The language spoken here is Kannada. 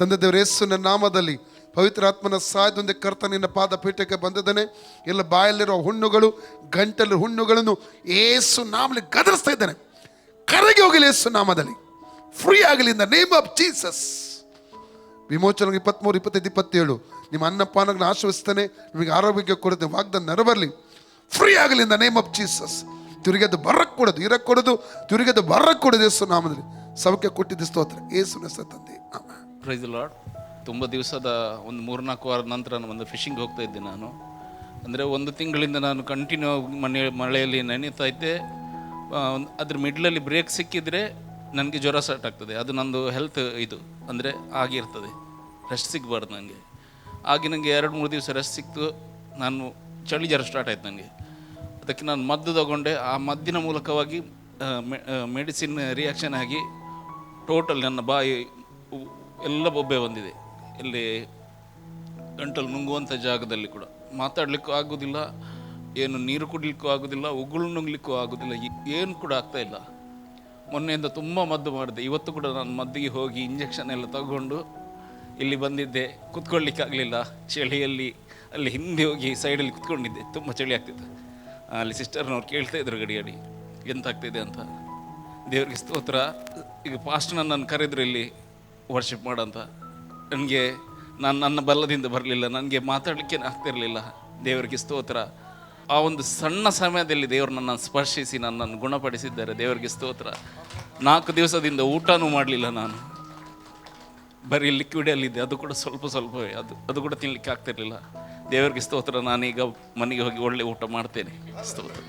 ತಂದೆ ದೇವರ ಯೇಸುವಿನ ನಾಮದಲ್ಲಿ ಪವಿತ್ರಾತ್ಮನ ಸಹಾಯದೊಂದೇ ಕರ್ತ ನಿನ್ನ ಪಾದ ಪೀಠಕ್ಕೆ ಬಂದಿದ್ದಾನೆ. ಎಲ್ಲ ಬಾಯಲ್ಲಿರೋ ಹುಣ್ಣುಗಳು, ಗಂಟಲು ಹುಣ್ಣುಗಳನ್ನು ಏಸು ನಾಮಲ್ಲಿ ಗದರಿಸ್ತಾ ಇದ್ದಾನೆ. ಕರಗಿ ಹೋಗಲಿ ಯೇಸು ನಾಮದಲ್ಲಿ. ಫ್ರೀ ಆಗಲಿ ಇನ್ ನೇಮ್ ಆಫ್ ಜೀಸಸ್ ವಿಮೋಚನೆ ಇಪ್ಪತ್ತ್ಮೂರು ಇಪ್ಪತ್ತೈದು, ಇಪ್ಪತ್ತೇಳು. ನಿಮ್ಮ ಅನ್ನಪಾನಗಳನ್ನ ಆಶ್ರಯಿಸ್ತಾನೆ ನಿಮಗೆ ಆರೋಗ್ಯ ಕೊಡುತ್ತೆ ವಾಗ್ದಾನ ನೆರವರಲಿ. ಫ್ರೀ ಆಗಲಿ ಇನ್ ನೇಮ್ ಆಫ್ ಜೀಸಸ್ ತಿರುಗದು ಬರಕ್ಕೆ ಕೊಡೋದು ಇರಕ್ಕೆ ಕೊಡೋದು ತಿರುಗದು ಬರಕ್ಕೆ ಕೊಡೋದು ಯೇಸು ನಾಮದಲ್ಲಿ. ಸೌಖ್ಯ ಕೊಟ್ಟಿದ್ದ ಸ್ತೋತ್ರ. ಏಸು ನೆಸ ತಂದೆ ಆಮೇಲೆ ಪ್ರೈಸ್ ಲಾರ್ಡ್ ತುಂಬ ದಿವಸದ ಒಂದು ಮೂರ್ನಾಲ್ಕು ವಾರದ ನಂತರ ನಾನು ಒಂದು ಫಿಶಿಂಗ್ ಹೋಗ್ತಾ ಇದ್ದೆ ನಾನು. ಅಂದರೆ ಒಂದು ತಿಂಗಳಿಂದ ನಾನು ಕಂಟಿನ್ಯೂ ಮನೆ, ಮಳೆಯಲ್ಲಿ ನೆನೀತಾ ಇದ್ದೆ. ಅದ್ರ ಮಿಡ್ಲಲ್ಲಿ ಬ್ರೇಕ್ ಸಿಕ್ಕಿದರೆ ನನಗೆ ಜ್ವರ ಸ್ಟಾರ್ಟ್ ಆಗ್ತದೆ. ಅದು ನಂದು ಹೆಲ್ತ್ ಇದು, ಅಂದರೆ ಆಗಿರ್ತದೆ. ರೆಸ್ಟ್ ಸಿಗಬಾರ್ದು ನನಗೆ ಆಗಿ ನನಗೆ ಎರಡು, ಮೂರು ದಿವಸ ರೆಸ್ಟ್ ಸಿಕ್ತು. ನಾನು ಚಳಿ ಜ್ವರ ಸ್ಟಾರ್ಟ್ ಆಯ್ತು ನನಗೆ ಅದಕ್ಕೆ ನಾನು ಮದ್ದು ತಗೊಂಡೆ. ಆ ಮದ್ದಿನ ಮೂಲಕವಾಗಿ ಮೆಡಿಸಿನ್ ರಿಯಾಕ್ಷನ್ ಆಗಿ ಟೋಟಲ್ ನನ್ನ ಬಾಯಿ ಎಲ್ಲ ಬೊಬ್ಬೆ ಬಂದಿದೆ. ಇಲ್ಲಿ ಗಂಟಲು ನುಂಗುವಂಥ ಜಾಗದಲ್ಲಿ ಕೂಡ. ಮಾತಾಡಲಿಕ್ಕೂ ಆಗೋದಿಲ್ಲ, ಏನು ನೀರು ಕುಡಿಲಿಕ್ಕೂ ಆಗೋದಿಲ್ಲ, ಉಗುಳು ನುಂಗ್ಲಿಕ್ಕೂ ಆಗೋದಿಲ್ಲ ಏನು ಕೂಡ ಆಗ್ತಾ ಇಲ್ಲ. ಮೊನ್ನೆಯಿಂದ ತುಂಬ ಮದ್ದು ಮಾಡಿದೆ. ಇವತ್ತು ಕೂಡ ನಾನು ಮದ್ದಿಗೆ ಹೋಗಿ ಇಂಜೆಕ್ಷನ್ ಎಲ್ಲ ತಗೊಂಡು ಇಲ್ಲಿ ಬಂದಿದ್ದೆ. ಕುತ್ಕೊಳ್ಳಿಕ್ಕೆ ಆಗಲಿಲ್ಲ ಚಳಿಯಲ್ಲಿ ಅಲ್ಲಿ ಹಿಂದೆ ಹೋಗಿ ಸೈಡಲ್ಲಿ ಕುತ್ಕೊಂಡಿದ್ದೆ. ತುಂಬ ಚಳಿ ಆಗ್ತಿತ್ತು. ಅಲ್ಲಿ ಸಿಸ್ಟರ್ನವ್ರು ಕೇಳ್ತಾ ಇದ್ರು ಗಡಿ ಎಂತಾಗ್ತಿದೆ ಅಂತ. ದೇವ್ರಿಗೆ ಸ್ತೋತ್ರ. ಈಗ ಪಾಸ್ಟ್ ನನ್ನನ್ನು ಕರೆದ್ರು ಇಲ್ಲಿ ವರ್ಷಿಪ್ ಮಾಡಂತ. ನನಗೆ ನಾನು ನನ್ನ ಬಲ್ಲದಿಂದ ಬರಲಿಲ್ಲ, ನನಗೆ ಮಾತಾಡಲಿಕ್ಕೆ ಆಗ್ತಿರಲಿಲ್ಲ. ದೇವರಿಗೆ ಸ್ತೋತ್ರ. ಆ ಒಂದು ಸಣ್ಣ ಸಮಯದಲ್ಲಿ ದೇವರು ನನ್ನನ್ನು ಸ್ಪರ್ಶಿಸಿ, ನನ್ನನ್ನು ಗುಣಪಡಿಸಿದ್ದಾರೆ. ದೇವರಿಗೆ ಸ್ತೋತ್ರ. ನಾಲ್ಕು ದಿವಸದಿಂದ ಊಟನೂ ಮಾಡಲಿಲ್ಲ ನಾನು. ಬರೀ ಲಿಕ್ವಿಡಲ್ಲಿದ್ದೆ ಅದು ಕೂಡ ಸ್ವಲ್ಪ ಸ್ವಲ್ಪವೇ ಅದು ಅದು ಕೂಡ ತಿನ್ನಲಿಕ್ಕೆ ಆಗ್ತಿರಲಿಲ್ಲ. ದೇವರಿಗೆ ಸ್ತೋತ್ರ. ನಾನೀಗ ಮನೆಗೆ ಹೋಗಿ ಒಳ್ಳೆ ಊಟ ಮಾಡ್ತೇನೆ. ಸ್ತೋತ್ರ.